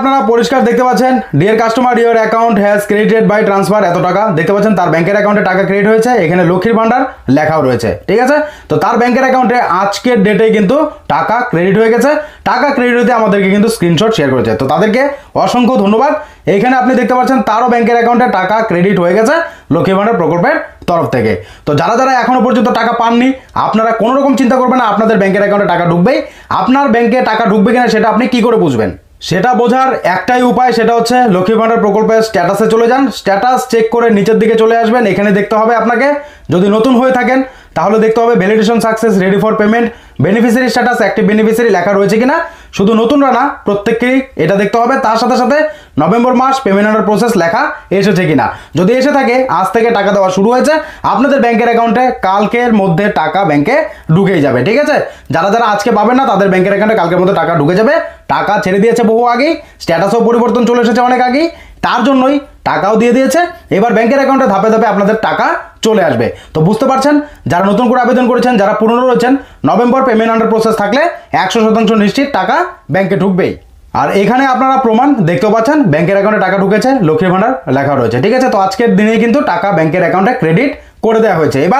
আপনারা পরিষ্কার দেখতে পাচ্ছেন dear customer your account has credited by transfer এত টাকা। দেখতে পাচ্ছেন, তার ব্যাংকের অ্যাকাউন্টে টাকা ক্রেডিট হয়েছে, এখানে লক্ষ্মীর ভান্ডার লেখাও রয়েছে, ঠিক আছে? তো তার ব্যাংকের অ্যাকাউন্টে আজকের ডেটে কিন্তু টাকা ক্রেডিট হয়ে গেছে। টাকা ক্রেডিট হতে আমাদেরকে কিন্তু স্ক্রিনশট শেয়ার করেছে। তো তাদেরকে অসংখ্য ধন্যবাদ। এখানে আপনি দেখতে পাচ্ছেন, তারও ব্যাংকের অ্যাকাউন্টে টাকা ক্রেডিট হয়ে গেছে লক্ষ্মী ভান্ডার প্রকল্পের তরফ থেকে। তো যারা যারা এখনও পর্যন্ত টাকা পাননি, আপনারা কোনো রকম চিন্তা করবেন না, আপনাদের ব্যাংকের অ্যাকাউন্টে টাকা ঢুকবেই। আপনার ব্যাংকে টাকা ঢুকবে কিনা, সেটা আপনি কি করে বুঝবেন? সেটা বোঝার একটাই উপায়, সেটা হচ্ছে লক্ষ্মী ভাণ্ডার প্রকল্পের স্ট্যাটাসে চলে যান। স্ট্যাটাস চেক করে নিচের দিকে চলে আসবেন, এখানে দেখতে হবে আপনাকে। যদি নতুন হয়ে থাকেন তাহলে দেখতে হবে validation success ready for payment beneficiary status active beneficiary লেখা রয়েছে কিনা? শুধু নতুনরা না, প্রত্যেককেই এটা দেখতে হবে। তার সাথে সাথে নভেম্বর মাস পেমেন্ট আন্ডার প্রসেস লেখা এসেছে কিনা? যদি এসে থাকে, আজ থেকে টাকা দেওয়া শুরু হয়েছে। আপনাদের ব্যাংকের অ্যাকাউন্টে কালকের মধ্যে টাকা ব্যাংকে ঢুকেই যাবে, ঠিক আছে? যারা যারা আজকে পাবেন না, তাদের ব্যাংকের অ্যাকাউন্টে কালকের মধ্যে টাকা ঢুকে যাবে। টাকা ছেড়ে দিয়েছে বহু আগেই স্ট্যাটাসও পরিবর্তন চলে এসেছে অনেক আগেই। তার জন্যই টাকাও দিয়ে দিয়েছে। এবার ব্যাংকের অ্যাকাউন্টে ধাপে ধাপে আপনাদের টাকা চলে আসবে। তো বুঝতে পারছেন? যারা নতুন করে আবেদন করেছেন, যারা পুরনো রয়েছেন, নভেম্বর পেমেন্ট আন্ডার প্রসেস থাকলে একশো শতাংশ নিশ্চিত টাকা ব্যাংকে ঢুকবেই। আর এখানে আপনারা প্রমাণ দেখতে পাচ্ছেন ব্যাংকের অ্যাকাউন্টে টাকা ঢুকেছে, লক্ষ্মীর ভাণ্ডার লেখা রয়েছে। ঠিক আছে? তো আজকের দিনেই কিন্তু টাকা ব্যাংকের অ্যাকাউন্টে ক্রেডিট করে দেওয়া হয়েছে। এবার